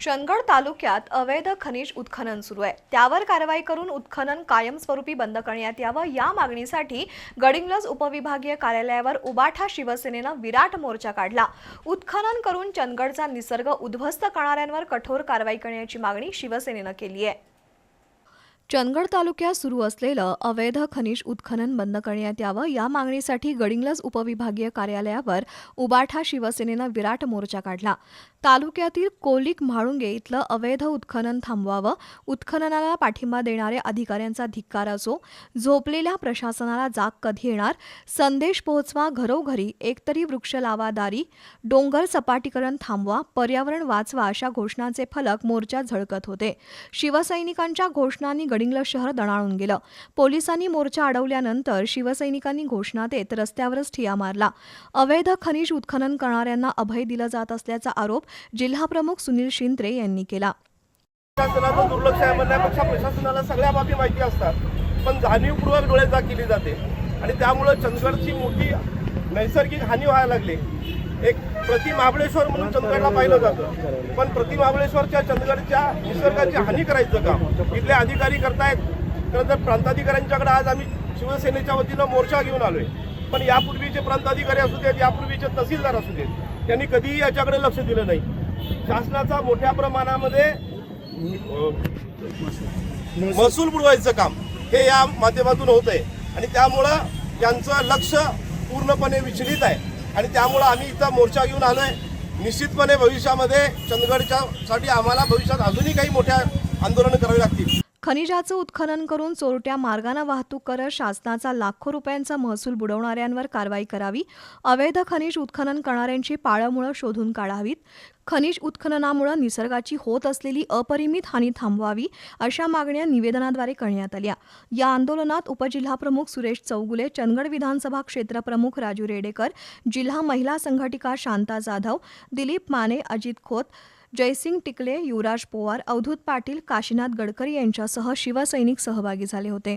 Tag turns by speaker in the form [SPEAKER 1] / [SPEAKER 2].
[SPEAKER 1] चंदगड तालुक्यात अवैध खनिज उत्खनन सुरू आहे. त्यावर कारवाई करून उत्खनन कायमस्वरूपी बंद करण्यात यावं. या मागणीसाठी गडिंग्लज उपविभागीय कार्यालयावर उबाठा शिवसेनेनं विराट मोर्चा काढला. उत्खनन करून चंदगडचा निसर्ग उद्ध्वस्त करणाऱ्यांवर कठोर कारवाई करण्याची मागणी शिवसेनेनं केली आहे. चंदगड तालुक्यात सुरू असलेलं अवैध खनिज उत्खनन बंद करण्यात यावं या मागणीसाठी गडिंग्लज उपविभागीय कार्यालयावर उबाठा शिवसेनेनं विराट मोर्चा काढला. तालुक्यातील कोलिक म्हाळुंगे इथलं अवैध उत्खनन थांबवावं उत्खननाला पाठिंबा देणाऱ्या अधिकाऱ्यांचा धिक्कार असो झोपलेल्या प्रशासनाला जाग कधी येणार संदेश पोहोचवा घरोघरी एकतरी वृक्ष लावादारी डोंगर सपाटीकरण थांबवा पर्यावरण वाचवा अशा घोषणांचे फलक मोर्चात झळकत होते. शिवसैनिकांच्या घोषणांनी गडिंग्लज शहर दणाळून गेलं. पोलिसांनी मोर्चा अडवल्यानंतर शिवसैनिकांनी घोषणा देत रस्त्यावरच ठिया मारला. अवैध खनिज उत्खनन करणाऱ्यांना अभय दिलं जात असल्याचा आरोप जिल्हाप्रमुख सुनील शिंत्रे यांनी केला.
[SPEAKER 2] प्रशासनाचं दुर्लक्ष आहे म्हणण्यापेक्षा प्रशासनाला सगळ्या बाबी माहिती असतात. पण जाणीवपूर्वक डोळेजाग केली जाते. आणि त्यामुळं चंदगडची मोठी नैसर्गिक हानी व्हायला लागली. एक प्रति महाबळेश्वर म्हणून चंदगडला पाहिलं जातं. पण प्रति महाबळेश्वरच्या चंदगडच्या निसर्गाची हानी करायचं काम इथले अधिकारी करतायत. खरं तर प्रांताधिकाऱ्यांच्याकडे आज आम्ही शिवसेनेच्या वतीनं मोर्चा घेऊन आलोय. पण यापूर्वीचे प्रांताधिकारी असू देत यापूर्वीचे तहसीलदार असू देत त्यांनी कधीही याच्याकडे लक्ष दिलं नाही. शासनाचा मोठ्या प्रमाणामध्ये महसूल बुडवायचं काम हे या माध्यमातून होत आहे आणि त्यामुळं यांचं लक्ष पूर्णपणे विचलित आहे. आणि त्यामुळं आम्ही इथं मोर्चा घेऊन आलोय. निश्चितपणे भविष्यामध्ये चंदगडच्या साठी आम्हाला भविष्यात अजूनही काही मोठ्या आंदोलनं करावी लागतील.
[SPEAKER 1] खनिजाचं उत्खनन करून चोरट्या मार्गानं वाहतूक करत शासनाचा लाखो रुपयांचा महसूल बुडवणाऱ्यांवर कारवाई करावी अवैध खनिज उत्खनन करणाऱ्यांची पाळंमुळं शोधून काढावीत खनिज उत्खननामुळं निसर्गाची होत असलेली अपरिमित हानी थांबवावी अशा मागण्या निवेदनाद्वारे करण्यात आल्या. या आंदोलनात उपजिल्हाप्रमुख सुरेश चौगुले चंदगड विधानसभा क्षेत्रप्रमुख राजू रेडेकर जिल्हा महिला संघटिका शांता जाधव दिलीप माने अजित खोत जयसिंग टिकले युवराज पोवार अवधूत पाटील काशीनाथ गडकरी यांच्यासह शिवसैनिक सहभागी झाले होते.